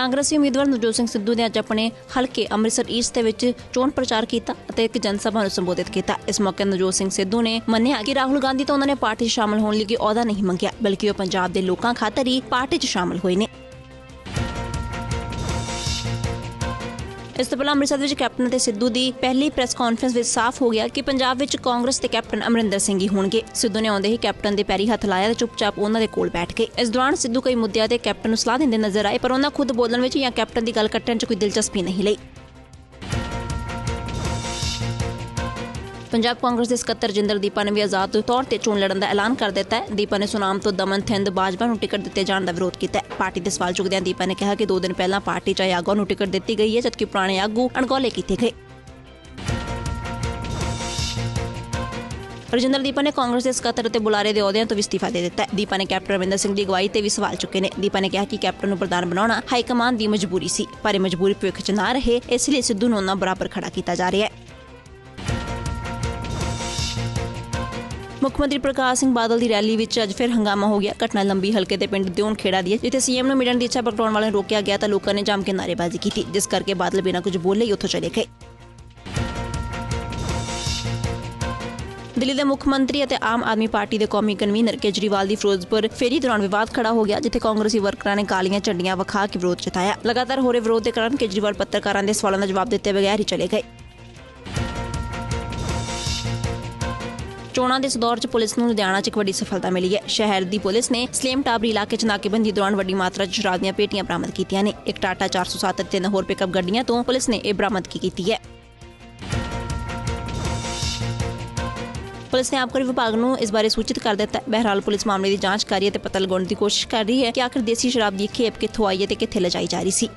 ਕਾਂਗਰਸੀ ਉਮੀਦਵਾਰ ਨਵਜੋਤ ਸਿੰਘ ਸਿੱਧੂ ਨੇ ਅੱਜ ਆਪਣੇ ਹਲਕੇ ਅੰਮ੍ਰਿਤਸਰ ਈਸਟ ਦੇ ਵਿੱਚ ਚੋਣ ਪ੍ਰਚਾਰ ਕੀਤਾ ਅਤੇ ਇੱਕ ਜਨ ਸਭਾ ਨੂੰ ਸੰਬੋਧਿਤ ਕੀਤਾ। ਇਸ ਮੌਕੇ ਨਵਜੋਤ ਸਿੰਘ ਸਿੱਧੂ ਨੇ ਮੰਨਿਆ ਕਿ ਰਾਹੁਲ ਗਾਂਧੀ ਤੋਂ ਉਹਨਾਂ ਨੇ ਪਾਰਟੀ 'ਚ ਸ਼ਾਮਲ ਹੋਣ ਲਈ ਕੋਈ ਅਹੁਦਾ ਨਹੀਂ ਮੰਗਿਆ, ਬਲਕਿ ਉਹ ਪੰਜਾਬ ਦੇ ਲੋਕਾਂ ਖਾਤਰ ਹੀ ਪਾਰਟੀ 'ਚ ਸ਼ਾਮਲ ਹੋਏ ਨੇ। ਇਸ ਤੋਂ ਪਹਿਲਾਂ ਅੰਮ੍ਰਿਤਸਰ ਵਿੱਚ ਕੈਪਟਨ ਅਤੇ ਸਿੱਧੂ ਦੀ ਪਹਿਲੀ ਪ੍ਰੈਸ ਕਾਨਫਰੰਸ ਵਿੱਚ ਸਾਫ਼ ਹੋ ਗਿਆ ਕਿ ਪੰਜਾਬ ਵਿੱਚ ਕਾਂਗਰਸ ਤੇ ਕੈਪਟਨ ਅਮਰਿੰਦਰ ਸਿੰਘ ਹੀ ਹੋਣਗੇ। ਸਿੱਧੂ ਨੇ ਆਉਂਦੇ ਹੀ ਕੈਪਟਨ ਦੇ ਪੈਰੀ ਹੱਥ ਲਾਇਆ ਤੇ ਚੁੱਪਚਾਪ ਉਹਨਾਂ ਦੇ ਕੋਲ ਬੈਠ ਗਏ। ਇਸ ਦੌਰਾਨ ਸਿੱਧੂ ਕਈ ਮੁੱਦਿਆਂ ਤੇ ਕੈਪਟਨ ਨੂੰ ਸਲਾਹ ਦਿੰਦੇ ਨਜ਼ਰ ਆਏ, ਪਰ ਉਹਨਾਂ ਖੁਦ ਬੋਲਣ ਵਿੱਚ ਜਾਂ ਕੈਪਟਨ ਦੀ ਗੱਲ ਕੱਟਣ 'ਚ ਕੋਈ ਦਿਲਚਸਪੀ ਨਹੀਂ ਲਈ। ਪੰਜਾਬ ਕਾਂਗਰਸ ਦੇ ਸਕੱਤਰ ਜਿੰਦਰ ਦੀਪਾ ਨੇ ਵੀ ਆਜ਼ਾਦ ਤੌਰ ਤੇ ਚੋਣ ਲੜਨ ਦਾ ਐਲਾਨ ਕਰ ਦਿੱਤਾ ਹੈ। ਦੀਪਾ ਨੇ ਸੁਨਾਮ ਤੋਂ ਦਮਨ ਥਿੰਦ, ਬਾਜਵਾ ਨੂੰ ਟਿਕਟ ਦਿੱਤੇ ਜਾਣ ਦਾ ਵਿਰੋਧ ਕੀਤਾ ਹੈ। ਪਾਰਟੀ ਦੇ ਸਵਾਲ ਚੁੱਕਦਿਆਂ ਦੀਪਾ ਨੇ ਕਿਹਾ ਕਿ 2 ਦਿਨ ਪਹਿਲਾਂ ਪਾਰਟੀ ਚ ਆਏ ਨੂੰ ਟਿਕਟ ਦਿੱਤੀ ਗਈ ਹੈ, ਜਦਕਿ ਪੁਰਾਣੇ ਆਗੂ ਅਣਗੌਲੇ ਕੀਤੇ ਗਏ। ਰਜਿੰਦਰ ਦੀਪਾ ਨੇ ਕਾਂਗਰਸ ਦੇ ਸਕੱਤਰ ਅਤੇ ਬੁਲਾਰੇ ਦੇ ਅਹੁਦਿਆਂ ਤੋਂ ਵੀ ਅਸਤੀਫਾ ਦੇ ਦਿੱਤਾ ਹੈ। ਦੀਪਾ ਨੇ ਕੈਪਟਨ ਰਵਿੰਦਰ ਸਿੰਘ ਦੀ ਅਗਵਾਈ ਤੇ ਵੀ ਸਵਾਲ ਚੁੱਕੇ ਨੇ। ਦੀਪਾ ਨੇ ਕਿਹਾ ਕਿ ਕੈਪਟਨ ਨੂੰ ਪ੍ਰਧਾਨ ਬਣਾਉਣਾ ਹਾਈ ਕਮਾਂਡ ਦੀ ਮਜਬੂਰੀ ਸੀ, ਪਰ ਇਹ ਮਜਬੂਰੀ ਭਵਿੱਖ 'ਚ ਨਾ ਰਹੇ, ਇਸ ਲਈ ਸਿੱਧੂ ਨੂੰ ਉਹਨਾਂ ਬਰਾਬਰ ਖੜਾ ਕੀਤਾ ਜਾ ਰਿਹਾ ਹੈ। ਮੁੱਖ ਮੰਤਰੀ ਪ੍ਰਕਾਸ਼ ਸਿੰਘ ਬਾਦਲ ਦੀ ਰੈਲੀ ਵਿੱਚ ਅੱਜ ਫਿਰ ਹੰਗਾਮਾ ਹੋ ਗਿਆ। ਘਟਨਾ ਲੰਬੀ, ਹਲਕੇ ਦੇ ਪਿੰਡ ਦਿਉਣ ਖੇੜਾ ਦੀ ਹੈ। ਜਿੱਥੇ ਸੀਐਮ ਨੂੰ ਮਿਲਣ ਦੀ ਇੱਛਾ ਪ੍ਰਗਟਾਉਣ ਵਾਲਿਆਂ ਨੂੰ ਰੋਕਿਆ ਗਿਆ ਤਾਂ ਲੋਕਾਂ ਨੇ ਜੰਮ ਕੇ ਨਾਅਰੇਬਾਜ਼ੀ ਕੀਤੀ। ਜਿਸ ਕਰਕੇ ਬਾਦਲ ਬਿਨਾਂ ਕੁਝ ਬੋਲੇ ਹੀ ਉੱਥੋਂ ਚਲੇ ਗਏ। ਦਿੱਲੀ ਦੇ ਮੁੱਖ ਮੰਤਰੀ ਅਤੇ ਆਮ ਆਦਮੀ ਪਾਰਟੀ ਦੇ ਕੌਮੀ ਕਨਵੀਨਰ ਕੇਜਰੀਵਾਲ ਦੀ ਫਿਰੋਜ਼ਪੁਰ ਫੇਰੀ ਦੌਰਾਨ ਵਿਵਾਦ ਖੜਾ ਹੋ ਗਿਆ, ਜਿੱਥੇ ਕਾਂਗਰਸੀ ਵਰਕਰਾਂ ਨੇ ਕਾਲੀਆਂ ਝੰਡੀਆਂ ਵਿਖਾ ਕੇ ਵਿਰੋਧ ਜਤਾਇਆ। ਲਗਾਤਾਰ ਹੋ ਰਹੇ ਵਿਰੋਧ ਦੇ ਕਾਰਨ ਕੇਜਰੀਵਾਲ ਪੱਤਰਕਾਰਾਂ ਦੇ ਸਵਾਲਾਂ ਦਾ ਜਵਾਬ ਦਿੱਤੇ ਬਗੈਰ ਹੀ ਚਲੇ ਗਏ। ਚੋਣਾਂ ਦੇ ਇਸ ਦੌਰ 'ਚ ਪੁਲਿਸ ਨੂੰ ਲੁਧਿਆਣਾ 'ਚ ਇੱਕ ਵੱਡੀ ਸਫਲਤਾ ਮਿਲੀ ਹੈ। ਸ਼ਹਿਰ ਦੀ ਪੁਲਿਸ ਨੇ ਸਲੇਮ ਟਾਬਰੀ ਇਲਾਕੇ 'ਚ ਨਾਕੇਬੰਦੀ ਦੌਰਾਨ ਵੱਡੀ ਮਾਤਰਾ 'ਚ ਸ਼ਰਾਬ ਦੀਆਂ ਪੇਟੀਆਂ ਬਰਾਮਦ ਕੀਤੀਆਂ ਨੇ। ਇੱਕ ਟਾਟਾ 407 ਤੇ ਤਿੰਨ ਹੋਰ ਪਿਕਅਪ ਗੱਡੀਆਂ ਤੋਂ ਪੁਲਿਸ ਨੇ ਇਹ ਬਰਾਮਦਗੀ ਕੀਤੀ ਹੈ। ਪੁਲਿਸ ਨੇ ਆਬਕਾਰੀ ਵਿਭਾਗ ਨੂੰ ਇਸ ਬਾਰੇ ਸੂਚਿਤ ਕਰ ਦਿੱਤਾ ਬਹਿਰਾਲ ਪੁਲਿਸ ਮਾਮਲੇ ਦੀ ਜਾਂਚ ਕਰ ਰਹੀ ਹੈ ਤੇ ਪਤਾ ਲਗਾਉਣ ਦੀ ਕੋਸ਼ਿਸ਼ ਕਰ ਰਹੀ ਹੈ ਕਿ ਆਖਰ ਦੇਸੀ ਸ਼ਰਾਬ ਦੀ ਖੇਪ ਕਿੱਥੋਂ ਆਈ ਹੈ ਤੇ ਕਿੱਥੇ ਲਿਜਾਈ ਜਾ ਰਹੀ ਸੀ।